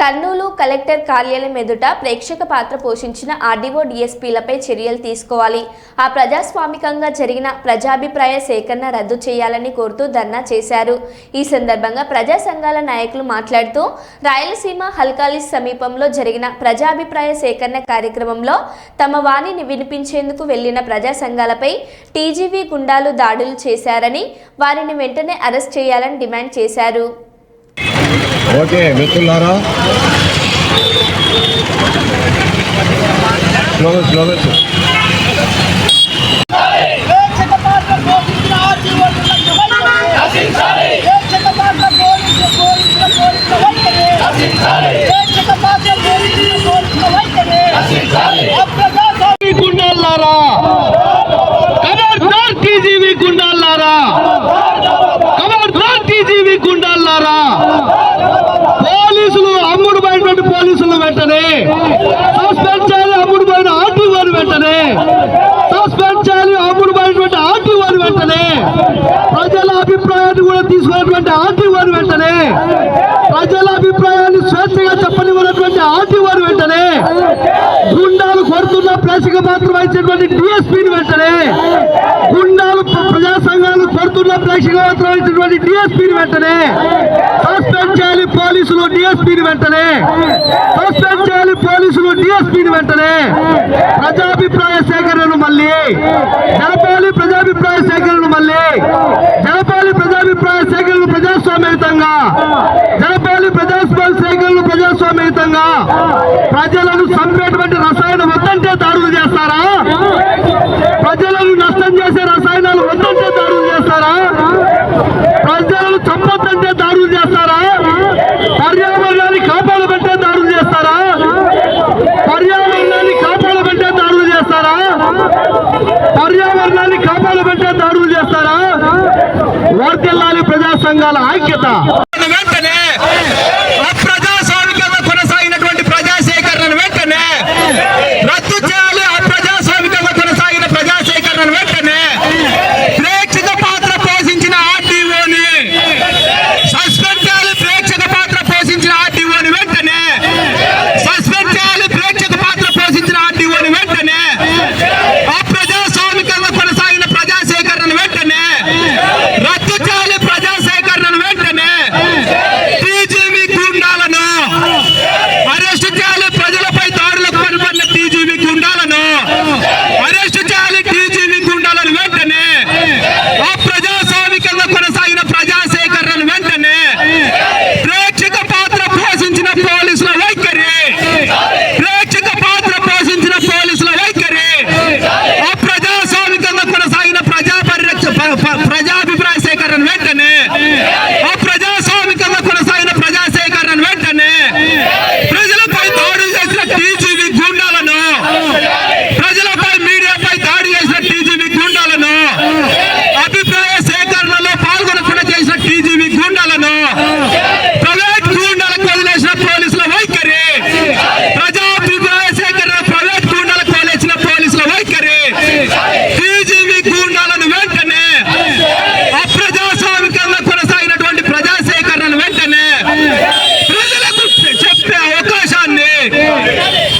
Kurnool collector కార్యాలయం ఎదుట ప్రేక్షక పాత్ర పోషించిన ఆర్డీఓ డిఎస్పీలపై చర్యలు తీసుకోవాలి. ఆ ప్రజాస్వామికంగా జరిగిన ప్రజాభిప్రాయ సేకరణ రద్దు చేయాలని కోరుతూ ధర్నా చేశారు. ఈ సందర్భంగా ప్రజా సంఘాల నాయకులు మాట్లాడుతూ రాయలసీమ హల్కాలిస్ సమీపంలో జరిగిన ప్రజాభిప్రాయ సేకరణ కార్యక్రమంలో తమ వాణిని వినిపించేందుకు వెళ్ళిన ప్రజా సంఘాలపై టీజీవీ గుండాలు దాడులు చేశారని వారిని వెంటనే అరెస్ట్ చేయాలని డిమాండ్ చేశారు. ఓకే మిత్రులారా. స్లోగన్ స్లోగన్ గుండాలారా పాత్ర పోషించిన ఆర్టీఓలకు వైఖరి. ప్రేక్షక పాత్ర పోషించిన పోలీసుల పోలీసుల వైఖరి. ప్రేక్షక పాత్ర పోషించిన పోలీసుల వైఖరి. అప్రజాస్వామ్య గుండాలారా ఖబర్దార్ టీజీవీ గుండాలారా ఖబర్దార్ టీజీవీ గుండాలారా పోలీసులు అమ్ముడు పోయినటువంటి పోలీసులు వెంటనే సస్పెండ్ చేయాలి అమ్ముడు పోయిన ఆర్టీఓని వెంటనే సస్పెండ్ చేయాలి అమ్ముడు పోయినటువంటి ఆర్టీఓని వెంటనే ప్రజల అభిప్రాయాన్ని కూడా తీసుకున్నటువంటి ఆర్టీఓని వెంటనే ప్రజల అభిప్రాయాన్ని స్వేచ్ఛగా చెప్పనివ్వనటువంటి ఆర్టీఓని వెంటనే గుండాలు కొడుతున్న ప్రేక్షక పాత్ర వహించినటువంటి డిఎస్పీని వెంటనే గుండాలు ప్రజా సంఘాలు కొడుతున్న ప్రేక్షక పాత్ర వహించినటువంటి డిఎస్పీని వెంటనే సస్పెండ్ చేయాలి పోలీసులు డిఎస్పీని వెంటనే సస్పెండ్ చేయాలి పోలీసులు డిఎస్పీని వెంటనే ప్రజాభిప్రాయ సేకరణను మళ్ళీ జరపాలి ప్రజాభిప్రాయ సేకరణను మళ్ళీ ప్రజాస్వామ్యయుతంగా జరపాలి ప్రజాస్వామ్య సైకిల్ ప్రజాస్వామ్యయుతంగా సంఘాల ఐక్యత.